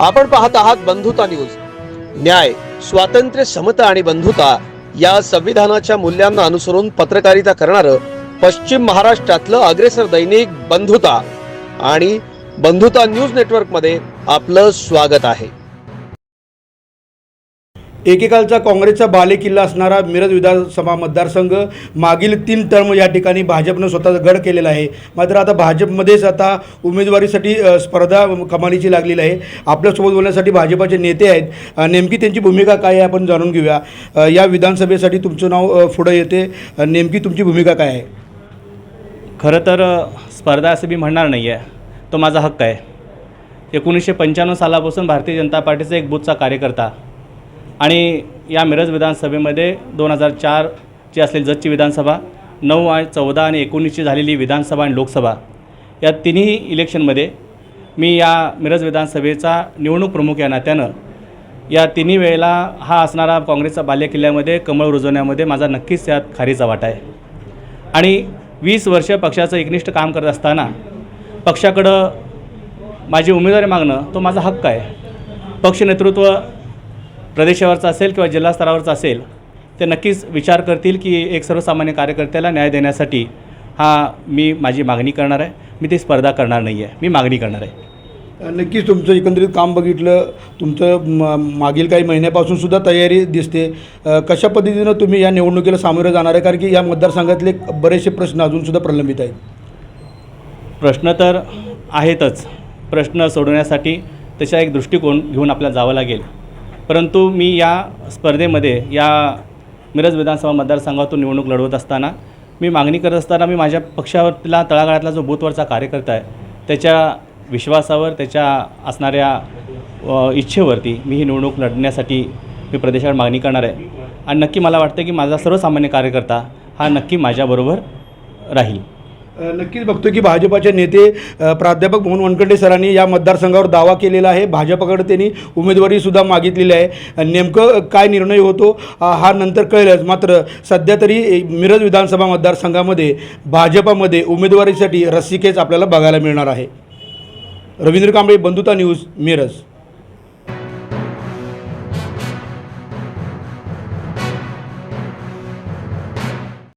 आपण पाहत आहात बंधुता न्यूज. न्याय स्वातंत्र्य समता आणि बंधुता या संविधानाच्या मूल्यांना अनुसरून पत्रकारिता करणारं पश्चिम महाराष्ट्रातलं अग्रेसर दैनिक बंधुता. आणि बंधुता न्यूज नेटवर्कमध्ये आपलं स्वागत आहे. एकेकालचा काँग्रेसचा बालेकिल्ला असणारा मिरज विधानसभा मतदारसंघ मागील तीन टर्म या ठिकाणी भाजपनं स्वतःचा गड केलेला आहे. मात्र आता भाजपमध्येच आता उमेदवारीसाठी स्पर्धा कमालीची लागलेली आहे. आपल्यासोबत बोलण्यासाठी भाजपाचे नेते आहेत. नेमकी त्यांची भूमिका काय आहे आपण जाणून घेऊया. या विधानसभेसाठी तुमचं नाव पुढं येते. नेमकी तुमची भूमिका काय आहे? खरं तर स्पर्धा असं मी म्हणणार नाही आहे तो माझा हक्क आहे. एकोणीसशे पंच्याण्णव सालापासून भारतीय जनता पार्टीचा एक बूथचा कार्यकर्ता. आणि या मिरज विधानसभेमध्ये दोन हजार चारची असलेली जतची विधानसभा नऊ आणि चौदा आणि एकोणीसची झालेली विधानसभा आणि लोकसभा या तिन्ही इलेक्शनमध्ये मी या मिरज विधानसभेचा निवडणूक प्रमुख या नात्यानं या तिन्ही वेळेला हा असणारा काँग्रेसचा बालेकिल्ल्यामध्ये कमळ रुजवण्यामध्ये माझा नक्कीच त्यात खारीचा वाटा आहे. आणि वीस वर्ष पक्षाचं एकनिष्ठ काम करत असताना पक्षाकडं माझी उमेदवारी मागणं तो माझा हक्क आहे. पक्ष नेतृत्व प्रदेशावरचं असेल किंवा जिल्हा स्तरावरचं असेल ते नक्कीच विचार करतील की एक सर्वसामान्य कार्यकर्त्याला न्याय देण्यासाठी हा मी माझी मागणी करणार आहे. मी ती स्पर्धा करणार नाही आहे मी मागणी करणार आहे. नक्कीच तुमचं एकंदरीत काम बघितलं. तुमचं म मागील काही महिन्यापासून सुद्धा तयारी दिसते. कशा पद्धतीनं तुम्ही या निवडणुकीला सामोरं जाणार आहे? कारण की या मतदारसंघातले बरेचसे प्रश्न अजूनसुद्धा प्रलंबित आहेत. प्रश्न तर आहेतच. प्रश्न सोडवण्यासाठी तशा एक दृष्टिकोन घेऊन आपल्याला जावं लागेल. परंतु मी या स्पर्धेमध्ये या मिरज विधानसभा मतदारसंघातून निवडणूक लढवत असताना मी मागणी करत असताना मी माझ्या पक्षावरला तळागाळातला जो बूथवरचा कार्यकर्ता आहे त्याच्या विश्वासावर त्याच्या असणाऱ्या इच्छेवरती मी ही निवडणूक लढण्यासाठी मी प्रदेशावर मागणी करणार आहे. आणि नक्की मला वाटतं की माझा सर्वसामान्य कार्यकर्ता हा नक्की माझ्याबरोबर राहील. नक्कीच बघतो की भाजपाचे नेते प्राध्यापक मोहन वनखंडे सरांनी या मतदारसंघावर दावा केलेला आहे. भाजपाकडे त्यांनी उमेदवारीसुद्धा मागितलेली आहे. नेमकं काय निर्णय होतो हा नंतर कळेलच. मात्र सध्या तरी मिरज विधानसभा मतदारसंघामध्ये भाजपामध्ये उमेदवारीसाठी रस्सीखेच आपल्याला बघायला मिळणार आहे. रवींद्र कांबळे बंधुता न्यूज मिरज.